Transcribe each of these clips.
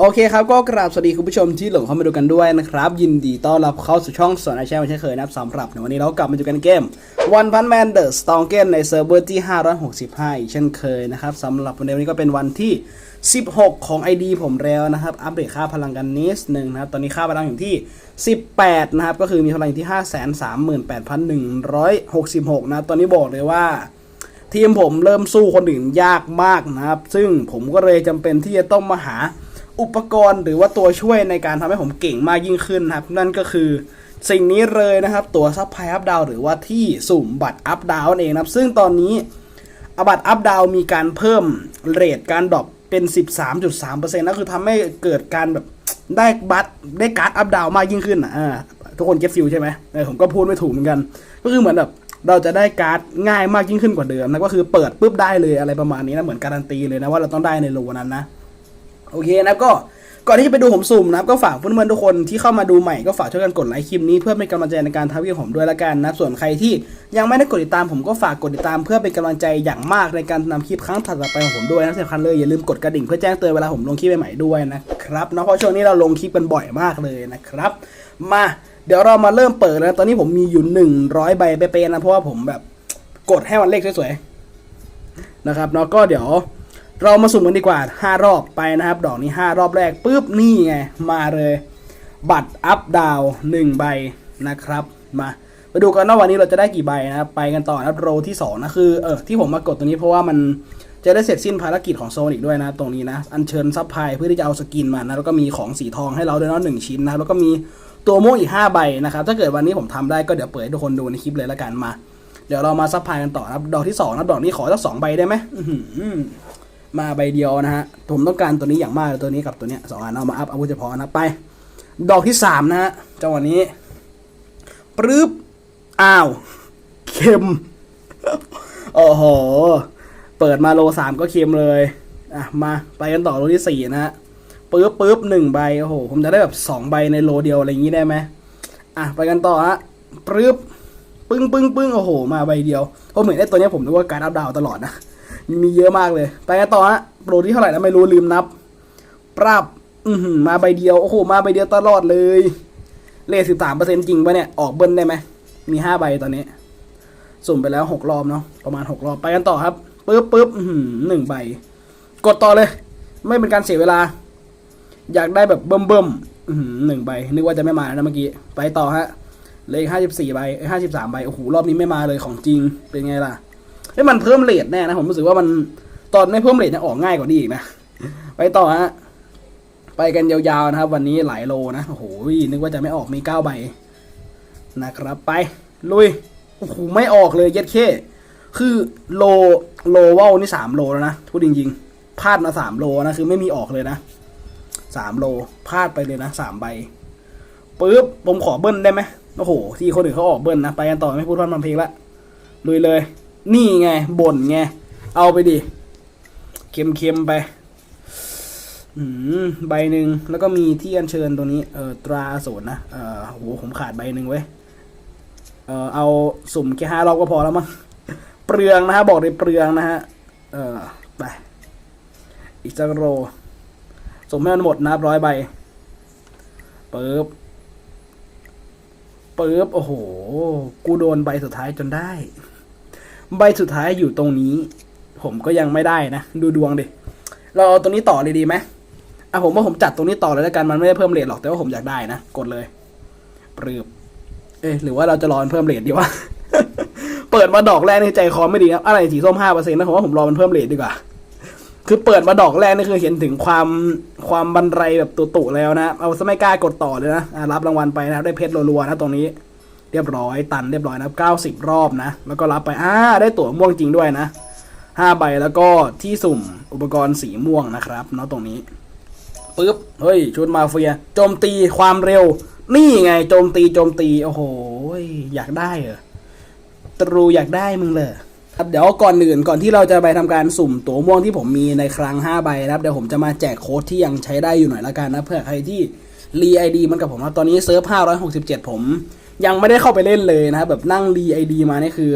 โอเคครับก็กราบสวัสดีคุณผู้ชมที่หลงเข้ามาดูกันด้วยนะครับยินดีต้อนรับเข้าสู่ช่องสอนอาชีพเช่นเคยนะครับสำหรับในวันนี้เรากลับมาดูกันเกม One Punch Man The s t o n g e n ในเซิร์ฟเวอร์ที่ 565 อีกเช่นเคยนะครับสำหรับวันนี้ก็เป็นวันที่ 16 ของ ID ผมแล้วนะครับ อัปเดตค่าพลังกันนิดหนึ่งนะครับ ตอนนี้ค่าพลังอยู่ที่ 18 นะครับ ก็คือมีพลังอยู่ที่ 538,166 นะครับตอนนี้บอกเลยว่าทีมผมเริ่มสู้คนอื่นยากมากนะครับซึ่งผมก็เลยจำเป็นที่จะต้องมาหา อุปกรณ์หรือว่าตัวช่วยในการทำให้ผมเก่งมากยิ่งขึ้นครับ นั่นก็คือสิ่งนี้เลยนะครับ ตัวซับไพอัพดาวหรือว่าที่สุ่มบัตรอัพดาวนั่นเองนะครับ ซึ่งตอนนี้อบัตรอัพดาวมีการเพิ่มเรทการดรอปเป็น 13.3%นั่นคือทำให้เกิดการแบบได้บัตรได้การ์ดอัพดาวมากยิ่งขึ้นอะอ่าทุกคนเก็ตฟิลใช่ไหมเออผมก็พูดไม่ถูกเหมือนกัน ก็คือเหมือนแบบเราจะได้การ์ดง่ายมากยิ่งขึ้นกว่าเดิมนะก็คือเปิดปุ๊บได้เลยอะไรประมาณนี้นะเหมือนการันตีเลยนะว่าเราต้องได้ในโลนั้นนะ โอเคนะครับก็ก่อนที่จะไปดูผมสุ่มนะครับก็ฝากเพื่อนๆทุกคนที่เข้ามาดูใหม่ก็ฝากช่วยกันกดไลค์คลิปนี้เพื่อเป็นกำลังใจในการทำวิดีโอผมด้วยละกันนะส่วนใครที่ยังไม่ได้กดติดตามผมก็ฝากกดติดตามเพื่อเป็นกำลังใจอย่างมากในการนำคลิปครั้งถัดไปของผมด้วยนะสำคัญเลยอย่าลืมกดกระดิ่งเพื่อแจ้งเตือนเวลาผมลงคลิปใหม่ๆด้วยนะครับเนาะเพราะช่วงนี้เราลงคลิปกันบ่อยมากเลยนะครับมาเดี๋ยวเรามาเริ่มเปิดแล้วตอนนี้ผมมีอยู่ 100 ใบเป๊ะๆนะเพราะว่าผมแบบกดให้มันเลขสวยๆนะครับเนาะก็เดี๋ยว เรามาสุ่มกันดีกว่า 5 รอบไปนะครับ ดอกนี้ 5 รอบแรกปุ๊บนี่ไง มาเลย บัตรอัพดาว1ใบนะครับ มาไปดูกันว่าวันนี้เราจะได้กี่ใบนะครับไปกันต่อนะครับโรที่2นะคือเออที่ผมมากดตรงนี้เพราะว่ามันจะได้เสร็จสิ้นภารกิจของโซนิกด้วยนะ ตรงนี้นะอัญเชิญซับไพลายเพื่อที่จะเอาสกินมานะแล้วก็มีของสีทองให้เราด้วยนะหนึ่งชิ้นนะแล้วก็มีตัวม่วงอีก 5 ใบนะครับ ถ้าเกิดวันนี้ผมทำได้ก็เดี๋ยวเปิดให้ทุกคนดูในคลิปเลยละกันมา เดี๋ยวเรามาซับไพลายกันต่อนะครับดอกที่2นะดอกนี้ขอสักสองใบได้ไหม มาใบเดียวนะฮะ ผมต้องการตัวนี้อย่างมากตัวนี้กับตัวเนี้ยสองอันเอามาอัพอาวุธเฉพาะนะไป ดอกที่สามนะฮะจังหวะนี้ปรึ๊บอ้าวเค็มโอ้โห เปิดมาโลสามก็เค็มเลยอะมาไปกันต่อโลที่สี่นะฮะปึ๊บปึ๊บหนึ่งใบโอ้โหผมจะได้แบบสองใบในโลเดียวอะไรอย่างนี้ได้ไหมอะไปกันต่อฮะปรึ๊บปึ้งปึ้งปึ้งโอ้โห มาใบเดียวผมเหมือนไอ้ตัวนี้ผมนึกว่าการอัพดาวตลอดนะ มีเยอะมากเลย ไปกันต่อฮะโปรที่เท่าไหร่นะไม่รู้ลืมนับ ปรับ อืมาใบเดียว โอ้โห มาใบเดียวตลอดเลย เลขสิบสามเปอร์เซ็นต์จริงปะเนี่ย ออกเบิ้ลได้ไหม มีห้าใบตอนนี้ สุ่มไปแล้วหกรอบเนาะ ประมาณหกรอบ ไปกันต่อครับ ปึ๊บปึ๊บหนึ่งใบ กดต่อเลย ไม่เป็นการเสียเวลา อยากได้แบบเบิ่มเบิ่มหนึ่งใบ นึกว่าจะไม่มานะเมื่อกี้ ไปต่อฮะ เลขห้าสิบสี่ใบห้าสิบสามใบ โอ้โห รอบนี้ไม่มาเลยของจริง เป็นไงล่ะ เฮ้ยมันเพิ่มเรทแน่นะ ผมรู้สึกว่ามันตอนไม่เพิ่มเรทเนี่ยออกง่ายกว่านี้อีกนะ ไปต่อฮะ ไปกันยาวๆนะครับ วันนี้หลายโลนะ โอ้โห นึกว่าจะไม่ออกมีเก้าใบนะครับ ไป ลุย โอ้โห ไม่ออกเลยเย็ดเคคือโลโลว่าวนี่สามโลแล้วนะพูดจริงๆพลาดมาสามโลนะคือไม่มีออกเลยนะสามโลพลาดไปเลยนะสามใบปึ๊บผมขอเบิ้ลได้ไหมโอ้โห ที่คนอื่นเขาออกเบิ้ลนะ ไปกันต่อไม่พูดพร่ำทำเพลงละลุยเลย นี่ไงบ่นไง เอาไปดิ เค็มๆไปใบหนึ่งแล้วก็มีที่อัญเชิญตรงนี้ เออตราอสูรนะเออโหผมขาดใบหนึ่งเว้ย เออเอาสุ่มแค่ห้ารอบก็พอแล้วมั้ง เปลืองนะฮะ บอกเลยเปลืองนะฮะ เออไป อีกสักโรสุ่มให้มันหมดนับร้อยใบปึ๊บปึ๊บโอ้โห กูโดนใบสุดท้ายจนได้ ใบสุดท้ายอยู่ตรงนี้ ผมก็ยังไม่ได้นะ ดูดวงดิ เราเอาตรงนี้ต่อเลยดีไหมอะผมว่าผมจัดตรงนี้ต่อเลยแล้วกัน มันไม่ได้เพิ่มเรทหรอกแต่ว่าผมอยากได้นะ กดเลยปรืบเอ๊ะหรือว่าเราจะรอมันเพิ่มเรทดีวะ เปิดมาดอกแรกนี่ใจคอไม่ดีครับ อะไรสีส้มห้าเปอร์เซ็นต์นะผมว่าผมรอมันเพิ่มเรทดีกว่า คือเปิดมาดอกแรกนี่คือเห็นถึงความความบันไรแบบตุๆแล้วนะ เอาซะไม่กล้ากดต่อเลยนะะรับรางวัลไปนะ ได้เพชรรัวๆนะตรงนี้ เรียบร้อยตันเรียบร้อยนะครับเก้าสิบรอบนะ แล้วก็รับไปอ่าได้ตั๋วม่วงจริงด้วยนะห้าใบแล้วก็ที่สุ่มอุปกรณ์สีม่วงนะครับเนาะตรงนี้ปึ๊บเฮ้ยชุดมาเฟียโจมตีความเร็ว นี่ไงโจมตีโจมตีโอ้โหอยากได้เหรอตรูอยากได้มึงเลยครับเดี๋ยวก่อนอื่นก่อนที่เราจะไปทำการสุ่มตั๋วม่วงที่ผมมีในครั้ง5ใบนะครับเดี๋ยวผมจะมาแจกโค้ดที่ยังใช้ได้อยู่หน่อยละกันนะเพื่อใครที่รีไอดีมันกับผมนะตอนนี้เซิร์ฟ567 ผม ยังไม่ได้เข้าไปเล่นเลยนะครับแบบนั่งรีไอดีมานี่คือ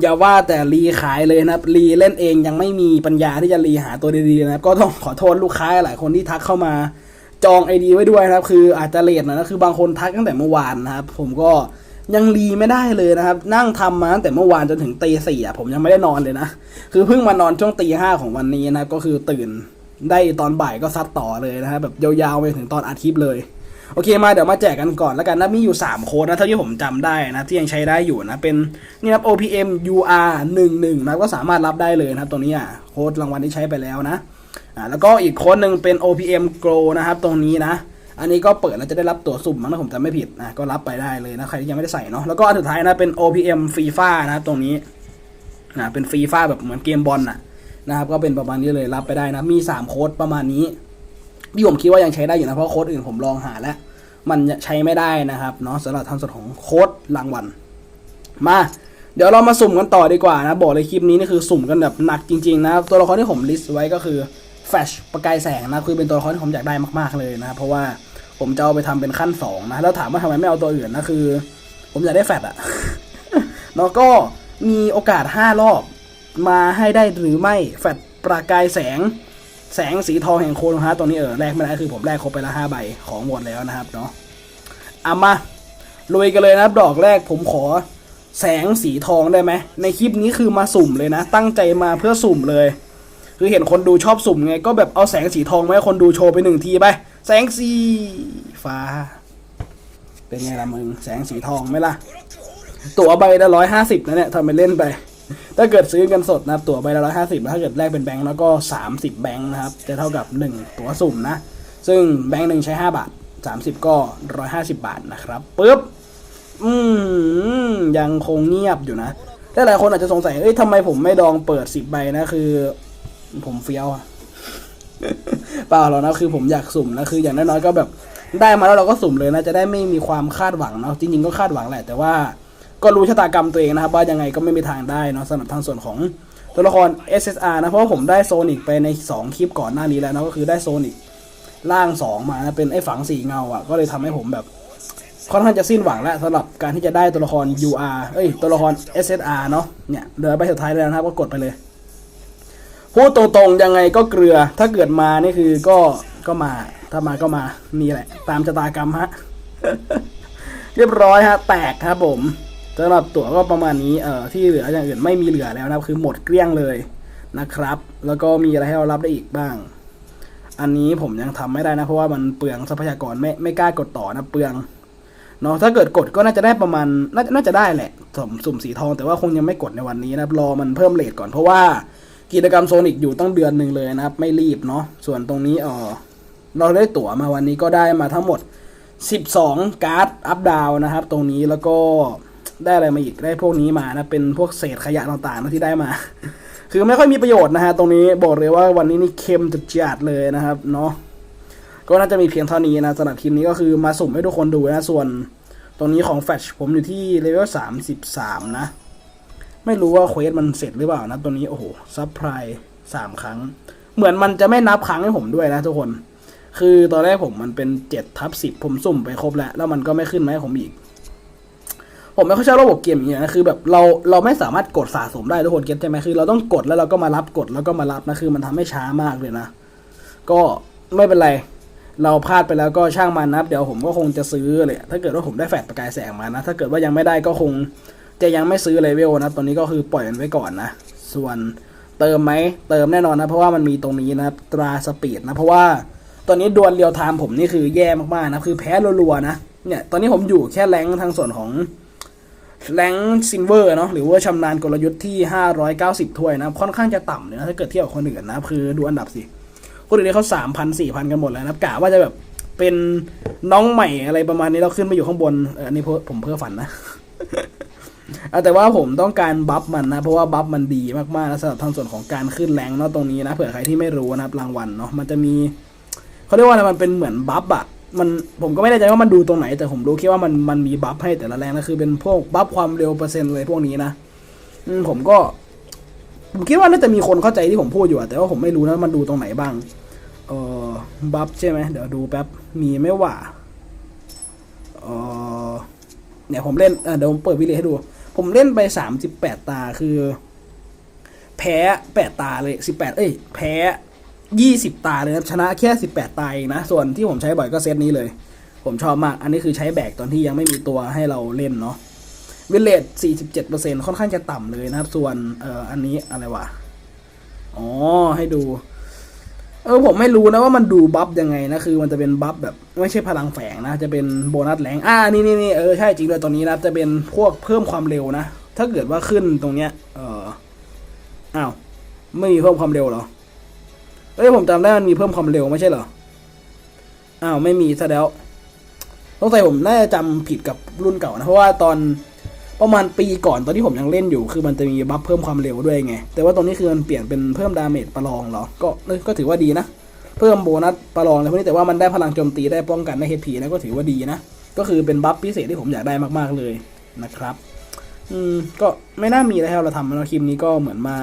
อย่าว่าแต่รีขายเลยนะครับรีเล่นเองยังไม่มีปัญญาที่จะรีหาตัวดีๆนะครับก็ต้องขอโทษลูกค้าหลายคนที่ทักเข้ามาจองไอดีไว้ด้วยนะครับ คืออาจจะเลทนะนะคือบางคนทักตั้งแต่เมื่อวานนะครับ ผมก็ยังรีไม่ได้เลยนะครับ นั่งทำมาตั้งแต่เมื่อวานจนถึงตีสี่อะผมยังไม่ได้นอนเลยนะ คือเพิ่งมานอนช่วงตีห้าของวันนี้นะครับ ก็คือตื่นได้ตอนบ่ายก็ซัดต่อเลยนะครับแบบยาวๆไปถึงตอนอาทิตย์เลย โอเคมาเดี๋ยวมาแจกกันก่อนแล้วกันนะมีอยู่ 3 โค้ดนะเท่าที่ผมจำได้นะที่ยังใช้ได้อยู่นะเป็นนี่ครับ OPM UR 1 1นะก็สามารถรับได้เลยนะครับตัวนี้อะโค้ดรางวัลที่ใช้ไปแล้วนะอ่าแล้วก็อีกโค้ดหนึ่งเป็น OPM Grow นะครับตรงนี้นะอันนี้ก็เปิดแล้วจะได้รับตั๋วสุ่มมั้งถ้าผมจำไม่ผิดนะก็รับไปได้เลยนะใครที่ยังไม่ได้ใส่เนาะแล้วก็อันสุดท้ายนะเป็น OPM FIFA นะครับตรงนี้นะเป็นฟีฟ่าแบบเหมือนเกมบอลน่ะนะครับก็เป็นประมาณนี้เลยรับไปได้นะมี 3 โค้ดประมาณนี้ ที่ผมคิดว่ายังใช้ได้อยู่นะเพราะโค้ดอื่นผมลองหาแล้วมันใช้ไม่ได้นะครับเนาะสำหรับทางส่วนของโค้ดรางวัลมาเดี๋ยวเรามาสุ่มกันต่อดีกว่านะ บอกเลยคลิปนี้นี่คือสุ่มกันแบบหนักจริงๆนะตัวละครที่ผมลิสต์ไว้ก็คือแฟชประกายแสงนะคือเป็นตัวละครที่ผมอยากได้มากๆเลยนะเพราะว่าผมจะเอาไปทำเป็นขั้นสองนะแล้วถามว่าทำไมไม่เอาตัวอื่นนะคือ ผมอยากได้แฟชอะแล้วก็มีโอกาส 5 รอบมาให้ได้หรือไม่แฟชประกายแสง แสงสีทองแห่งโคโนฮะตรงนี้เออแลกไม่ได้คือผมแลกครบไปละห้าใบของหมดแล้วนะครับเนาะเอามาลุยกันเลยนะครับ ดอกแรกผมขอแสงสีทองได้ไหมในคลิปนี้คือมาสุ่มเลยนะ ตั้งใจมาเพื่อสุ่มเลย คือเห็นคนดูชอบสุ่มไง ก็แบบเอาแสงสีทองมาให้คนดูโชว์ไปหนึ่งทีไป แสงสีฟ้า เป็นไงล่ะมึง แสงสีทองไหมล่ะ ตั๋วใบละร้อยห้าสิบนะเนี่ยทำไปเล่นไป ถ้าเกิดซื้อกันสดนะครับตั๋วใบละร้อยห้าสิบถ้าเกิดแลกเป็นแบงค์แล้วก็สามสิบแบงค์นะครับจะเท่ากับหนึ่งตั๋วสุ่มนะ ซึ่งแบงค์หนึ่งใช้ห้าบาทสามสิบก็ร้อยห้าสิบบาทนะครับปึ๊บอืมยังคงเงียบอยู่นะแต่หลายคนอาจจะสงสัยเอ้ยทำไมผมไม่ดองเปิดสิบใบนะคือ ผมเฟี้ยวอะเปล่าหรอกนะคือผมอยากสุ่มนะคือ อย่างน้อยๆก็แบบได้มาแล้วเราก็สุ่มเลยนะจะได้ไม่มีความคาดหวังเนาะจริงๆก็คาดหวังแหละแต่ว่า ก็รู้ชะตากรรมตัวเองนะครับ ว่ายังไงก็ไม่มีทางได้เนาะสำหรับทางส่วนของตัวละคร SSR นะ เพราะว่าผมได้โซนิกไปใน 2 คลิปก่อนหน้านี้แล้วนะก็คือได้โซนิกร่าง 2 มานะเป็นไอ้ฝังสีเงาอะ ก็เลยทำให้ผมแบบค่อนข้างจะสิ้นหวังแล้วสำหรับการที่จะได้ตัวละคร UR เอ้ยตัวละคร SSR เนาะเนี่ยเหลือใบสุดท้ายแล้วนะครับก็กดไปเลยพูดตรงๆยังไงก็เกลือถ้าเกิดมานี่คือก็ก็มาถ้ามาก็มานี่แหละ ตามชะตากรรมฮะ เรียบร้อยฮะ แตกครับผม สำหรับตั๋วก็ประมาณนี้เอ่อที่เหลืออย่างอื่นไม่มีเหลือแล้วนะครับ คือหมดเกลี้ยงเลยนะครับ แล้วก็มีอะไรให้เรารับได้อีกบ้าง อันนี้ผมยังทำไม่ได้นะ เพราะว่ามันเปลืองทรัพยากรไม่ไม่กล้ากดต่อนะเปลืองเนาะถ้าเกิดกดก็น่าจะได้ประมาณน่าน่าจะได้แหละสมสุ่มสีทอง แต่ว่าคงยังไม่กดในวันนี้นะครับรอมันเพิ่มเลทก่อนเพราะว่ากิจกรรมโซนิกอยู่ตั้งเดือนหนึ่งเลยนะครับ ไม่รีบเนาะส่วนตรงนี้เออเราได้ตั๋วมาวันนี้ก็ได้มาทั้งหมด 12 การ์ดอัพดาวนะครับ ตรงนี้แล้วก็ ได้อะไรมาอีกได้พวกนี้มานะเป็นพวกเศษขยะต่างๆนะที่ได้มา คือไม่ค่อยมีประโยชน์นะฮะตรงนี้บอกเลยว่าวันนี้นี่เค็มจัดๆเลยนะครับเนาะก็น่าจะมีเพียงเท่านี้นะสำหรับคลิปนี้ก็คือมาสุ่มให้ทุกคนดูนะส่วนตรงนี้ของแฟชผมอยู่ที่เลเวล33นะ ไม่รู้ว่าเควสมันเสร็จหรือเปล่านะตัวนี้โอ้โหซับไพรสามครั้ง เหมือนมันจะไม่นับครั้งให้ผมด้วยนะทุกคน คือตอนแรกผมมันเป็นเจ็ดทับสิบผมสุ่มไปครบแล้ว แล้วมันก็ไม่ขึ้นมาให้ผมอีก ผมไม่ค่อยชอบระบบเกมอย่างนี้นะคือแบบเราเราไม่สามารถกดสะสมได้ทุกคนเก็ตใช่ไหมคือเราต้องกดแล้วเราก็มารับกดแล้วก็มารับนะคือมันทำให้ช้ามากเลยนะ ก็ไม่เป็นไร เราพลาดไปแล้วก็ช่างมันนะครับเดี๋ยวผมก็คงจะซื้อเลยถ้าเกิดว่าผมได้แฟลชประกายแสงมานะ ถ้าเกิดว่ายังไม่ได้ก็คงจะยังไม่ซื้อเลเวลนะตอนนี้ก็คือปล่อยมันไว้ก่อนนะ ส่วนเติมไหมเติมแน่นอนนะ เพราะว่ามันมีตรงนี้นะตราสปีดนะ เพราะว่าตอนนี้ดวลเรียวไทม์ผมนี่คือแย่มากๆนะคือแพ้รัวๆนะเนี่ยตอนนี้ผมอยู่แค่แรงทางส่วนของ แรงซินเวอร์เนาะหรือว่าชำนาญกลยุทธ์ที่ 590 ถ้วยนะค่อนข้างจะต่ำเลยนะถ้าเกิดเทียบกับคนอื่นนะคือดูอันดับสิ คนอื่นเขา3,000 4,000 กันหมดแล้วนะกะว่าจะแบบเป็นน้องใหม่อะไรประมาณนี้เราขึ้นมาอยู่ข้างบนเอออันนี้ผมเพ้อฝันนะอะแต่ว่าผมต้องการบัฟมันนะ เพราะว่าบัฟมันดีมากๆนะสำหรับทางส่วนของการขึ้นแรงเนาะตรงนี้นะเผื่อใครที่ไม่รู้นะครับรางวัลเนาะมันจะมีเขาเรียกว่าอะไรมันเป็นเหมือนบัฟอะ มันผมก็ไม่แน่ใจว่ามันดูตรงไหน แต่ผมรู้แค่ว่ามันมันมีบัฟให้แต่ละแรงนะคือเป็นพวกบัฟความเร็วเปอร์เซ็นต์เลยพวกนี้นะอืผมก็ ผมคิดว่าน่าจะมีคนเข้าใจที่ผมพูดอยู่แต่ว่าผมไม่รู้นะมันดูตรงไหนบ้าง เออบัฟใช่ไหมเดี๋ยวดูแป๊บมีไม่ว่าเออเนี่ยผมเล่นเดี๋ยวผมเปิดวิดีโอให้ดู ผมเล่นไปสามสิบแปดตาคือ แพ้แปดตาเลยสิบแปดเอ้ยแพ้ 20 ตาเลยครับชนะแค่ 18 ตาเองนะ ส่วนที่ผมใช้บ่อยก็เซตนี้เลย ผมชอบมาก อันนี้คือใช้แบกตอนที่ยังไม่มีตัวให้เราเล่นเนาะวิลเลจ47%ค่อนข้างจะต่ำเลยนะครับ ส่วนเอ่ออันนี้อะไรวะอ๋อให้ดู เออผมไม่รู้นะว่ามันดูบัฟยังไงนะ คือมันจะเป็นบัฟแบบไม่ใช่พลังแฝงนะ จะเป็นโบนัสแรงอ่านี่นี่นี่เออใช่จริงเลยตอนนี้นะจะเป็นพวกเพิ่มความเร็วนะ ถ้าเกิดว่าขึ้นตรงเนี้ย เอออ้าวไม่มีเพิ่มความเร็วหรอ เอ้ยผมจำได้มันมีเพิ่มความเร็วไม่ใช่เหรอ อ้าวไม่มีซะแล้วต้องใส่ผมน่าจะจำผิดกับรุ่นเก่านะ เพราะว่าตอนประมาณปีก่อนตอนที่ผมยังเล่นอยู่ คือมันจะมีบัฟเพิ่มความเร็วด้วยไง แต่ว่าตอนนี้คือมันเปลี่ยนเป็นเพิ่มดาเมจประลองเหรอ ก็เออก็ถือว่าดีนะ เพิ่มโบนัสประลองอะไรพวกนี้แต่ว่ามันได้พลังโจมตีได้ป้องกันได้ HP นะก็ถือว่าดีนะ ก็คือเป็นบัฟพิเศษที่ผมอยากได้มากๆเลยนะครับ อืมก็ไม่น่ามีอะไรให้เราทำนะคลิปนี้ก็เหมือนมา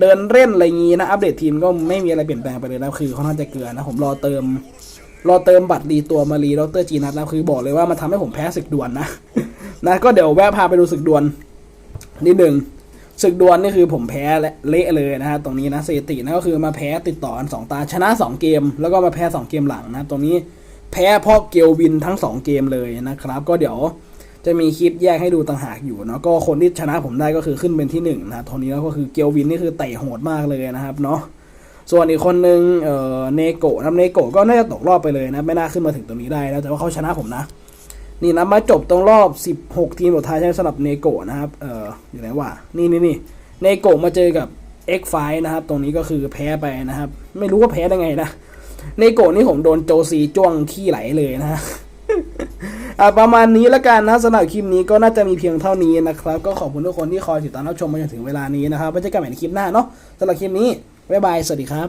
เดินเล่นอะไรงี้นะ อัปเดตทีมก็ไม่มีอะไรเปลี่ยนแปลงไปเลยนะคือค่อนข้าจะเกลือนะ ผมรอเติม รอเติมบัตรรีตัวมารีดรจีนัทแล้วคือบอกเลยว่ามันทำให้ผมแพ้ศึกดวลนะนะก็เดี๋ยวแวะพาไปดูศึกดวลนิดหนึ่งศึกดวลนี่คือผมแพ้และเละเลยนะฮะตรงนี้นะสถิตินะก็คือมาแพ้ติดต่อกันสองตาชนะสองเกม แล้วก็มาแพ้สองเกมหลังนะตรงนี้แพ้เพราะเกลวินทั้งสองเกมเลยนะครับ ก็เดี๋ยว จะมีคลิปแยกให้ดูต่างหากอยู่เนาะก็คนที่ชนะผมได้ก็คือขึ้นเป็นที่หนึ่งนะตอนนี้แล้วก็คือเกลวินนี่คือเตะโหดมากเลยนะครับเนาะส่วนอีกคนนึงเอ่อเนโกะนะเนโกะก็น่าจะตกรอบไปเลยนะ ไม่น่าขึ้นมาถึงตรงนี้ได้แล้วแต่ว่าเขาชนะผมนะ นี่นะมาจบตรงรอบ 16 ทีมสุดท้ายใช่สำหรับเนโกะนะครับเอ่ออยู่ไหนวะนี่นี่นี่เนโกะมาเจอกับ X5 นะครับ ตรงนี้ก็คือแพ้ไปนะครับ ไม่รู้ว่าแพ้ได้ไงนะเนโกะนี่ผมโดนโจซีจ้วงขี้ไหลเลยนะ ประมาณนี้แล้วกันนะสำหรับคลิปนี้ก็น่าจะมีเพียงเท่านี้นะครับ ก็ขอบคุณทุกคนที่คอยติดตามรับชมมาจนถึงเวลานี้นะครับไว้เจอกันใหม่ในคลิปหน้าเนาะสำหรับคลิปนี้บ๊ายบายสวัสดีครับ